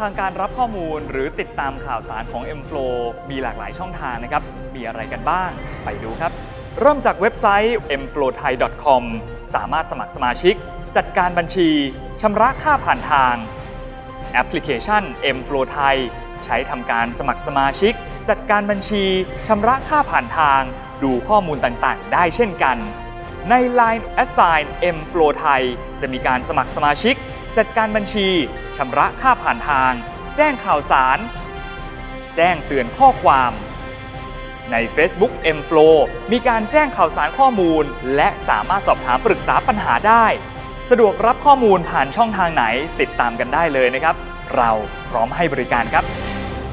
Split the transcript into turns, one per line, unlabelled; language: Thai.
ทางการรับข้อมูลหรือติดตามข่าวสารของ M-Flow มีหลากหลายช่องทางนะครับ มีอะไรกันบ้าง ไปดูครับ เริ่มจากเว็บไซต์ mflowthai.com สามารถสมัครสมาชิก จัดการบัญชี ชำระค่าผ่านทาง แอปพลิเคชัน M-Flow Thai ใช้ทำการสมัครสมาชิก จัดการบัญชี ชำระค่าผ่านทาง ดูข้อมูลต่างๆ ได้เช่นกัน ใน Line Assign M-Flow Thai จะมีการสมัครสมาชิก จัดการบัญชี ชำระค่าผ่านทาง แจ้งข่าวสาร แจ้งเตือนข้อความ ใน Facebook M-Flow มีการแจ้งข่าวสารข้อมูล และสามารถสอบถามปรึกษาปัญหาได้ สะดวกรับข้อมูลผ่านช่องทางไหนติดตามกันได้เลยนะครับ เราพร้อมให้บริการครับ